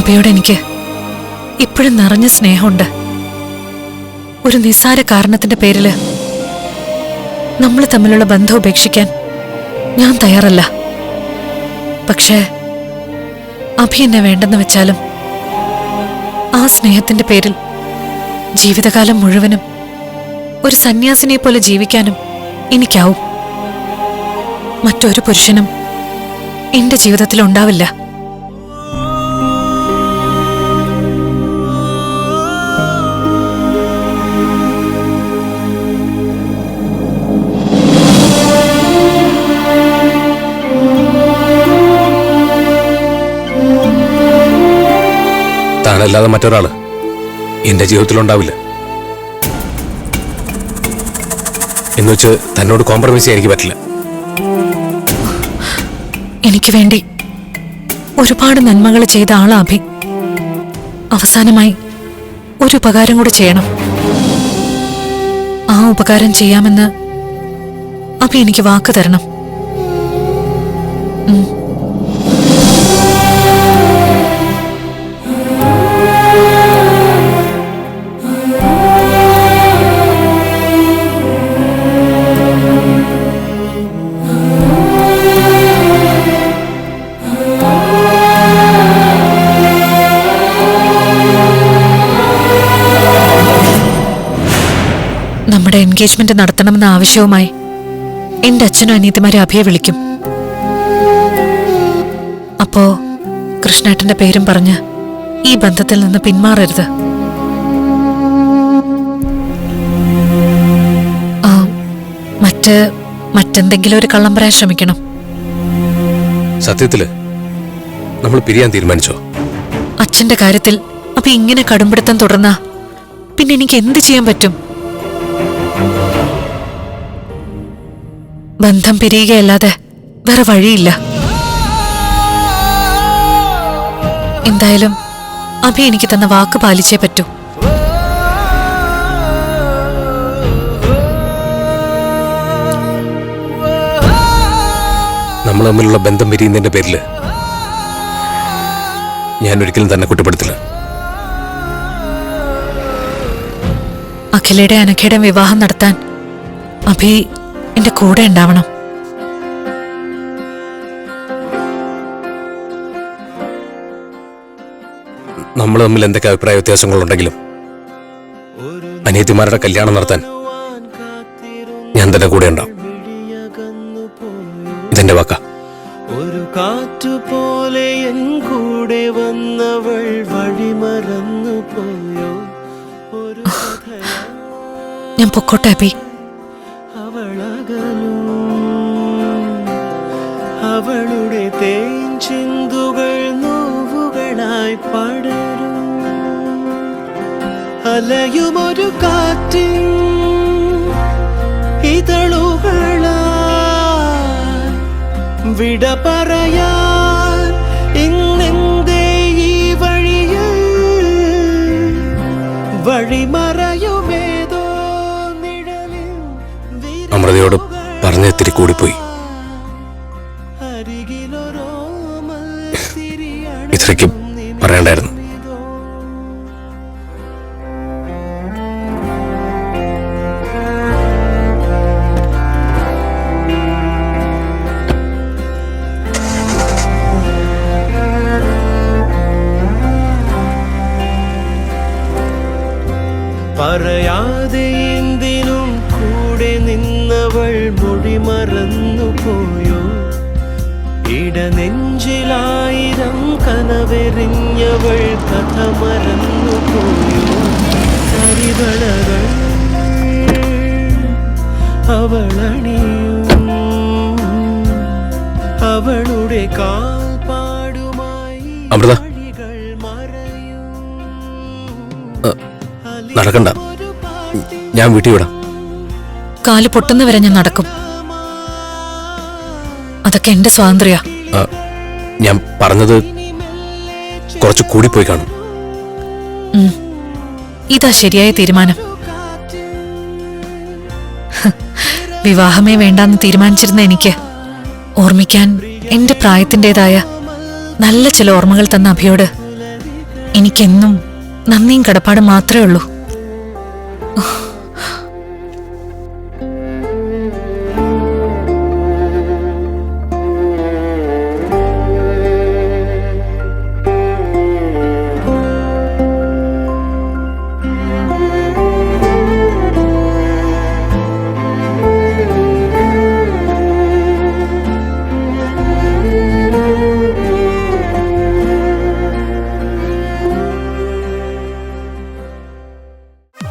അഭയോട് എനിക്ക് ഇപ്പോഴും നിറഞ്ഞ സ്നേഹമുണ്ട്. ഒരു നിസ്സാര കാരണത്തിന്റെ പേരിൽ നമ്മൾ തമ്മിലുള്ള ബന്ധം ഉപേക്ഷിക്കാൻ ഞാൻ തയ്യാറല്ല. പക്ഷേ അഭി എന്നെ വേണ്ടെന്ന് വെച്ചാലും ആ സ്നേഹത്തിന്റെ പേരിൽ ജീവിതകാലം മുഴുവനും ഒരു സന്യാസിനെ പോലെ ജീവിക്കാനും എനിക്കാവും. മറ്റൊരു പുരുഷനും എന്റെ ജീവിതത്തിൽ ഉണ്ടാവില്ല. താനല്ലാതെ മറ്റൊരാൾ എന്റെ ജീവിതത്തിലുണ്ടാവില്ല. എന്നുവെച്ച് തന്നോട് കോംപ്രമൈസ് ചെയ്യാൻ എനിക്ക് പറ്റില്ല. എനിക്ക് വേണ്ടി ഒരുപാട് നന്മകൾ ചെയ്ത ആളാ അഭി. അവസാനമായി ഒരു ഉപകാരം കൂടി ചെയ്യണം. ആ ഉപകാരം ചെയ്യാമെന്ന് അഭി എനിക്ക് വാക്ക് തരണം. നമ്മുടെ എൻഗേജ്മെന്റ് നടത്തണമെന്ന ആവശ്യവുമായി എന്റെ അച്ഛനും അനിയത്തിമാരെ അഭിയെ വിളിക്കും. അപ്പോ കൃഷ്ണേട്ടന്റെ പേരും പറഞ്ഞ് ഈ ബന്ധത്തിൽ നിന്ന് പിന്മാറരുത്. മറ്റ് മറ്റെന്തെങ്കിലും ഒരു കള്ളം പറയാൻ ശ്രമിക്കണം. സത്യത്തിൽ നമ്മൾ പിരിയാൻ തീരുമാനിച്ചോ? അച്ഛന്റെ കാര്യത്തിൽ അപ്പൊ ഇങ്ങനെ കടുംപിടുത്തം തുടർന്നാ പിന്നെ എനിക്ക് എന്ത് ചെയ്യാൻ പറ്റും? ബന്ധം പിരിയുകയല്ലാതെ വേറെ വഴിയില്ല. എന്തായാലും അഭി എനിക്ക് തന്ന വാക്ക് പാലിച്ചേ പറ്റൂ. നമ്മൾ തമ്മിലുള്ള ബന്ധം പിരിയുന്നതിന്റെ പേരിൽ ഞാൻ ഒരിക്കലും തന്നെ കുറ്റപ്പെടുത്തില്ല. അഖിലയുടെ അനഖയുടെ വിവാഹം നടത്താൻ അഭി എന്റെ കൂടെ ഉണ്ടാവണം. നമ്മൾ തമ്മിൽ എന്തൊക്കെ അഭിപ്രായ വ്യത്യാസങ്ങളുണ്ടെങ്കിലും അനിയത്തിമാരുടെ കല്യാണം നടത്താൻ ഞാൻ തന്നെ കൂടെ ഉണ്ടാവും. ഇതെന്റെ വാക്ക. ഒരു കാറ്റുപോലെ എൻ കൂടെ വന്നവൾ വഴിമറന്നു പോയോ ഒരു ഞാൻ പൊക്കോട്ടെ അഭി. അവളുടെ തേൻ ചിന്തുകൾ നോവുകളായി പടരും. അലയുമൊരു കാറ്റിൻ ഇതളുകള വിട പറയാൻ ഇന്നെന്തേ ഈ വഴിയിൽ വഴിമറയുമേതോ നിഴലിൽ അമൃതയോട് പറഞ്ഞെത്തിരി കൂടിപ്പോയി. ഇത്രയ്ക്ക് പറയണ്ടായിരുന്നു. പറയാതെ എന്തിനും കൂടെ നിന്നവൾ മൊഴി മറന്നു പോയോ ഇടനെഞ്ചിലായിരം കനവെറിഞ്ഞവൾ കഥ മറന്നു പോയോ. കരിവളകൾ അവളണിയും. അവളുടെ കാൽപാടുമായി അമൃത. നടക്കണ്ട. ഞാൻ വീട്ടിൽ വിടാം. കാൽ പൊട്ടുന്നവരെ ഞാൻ നടക്കും. അതൊക്കെ എന്റെ സ്വാതന്ത്ര്യ. ഞാൻ പറഞ്ഞത് കുറച്ച് പോയി കാണും. ഇതാ ശരിയായ തീരുമാനം. വിവാഹമേ വേണ്ടാന്ന് തീരുമാനിച്ചിരുന്ന എനിക്ക് ഓർമ്മിക്കാൻ എന്റെ പ്രായത്തിന്റെതായ നല്ല ചില ഓർമ്മകൾ തന്ന അഭിയോട് എനിക്കെന്നും നന്ദിയും കടപ്പാടും മാത്രമേ ഉള്ളൂ.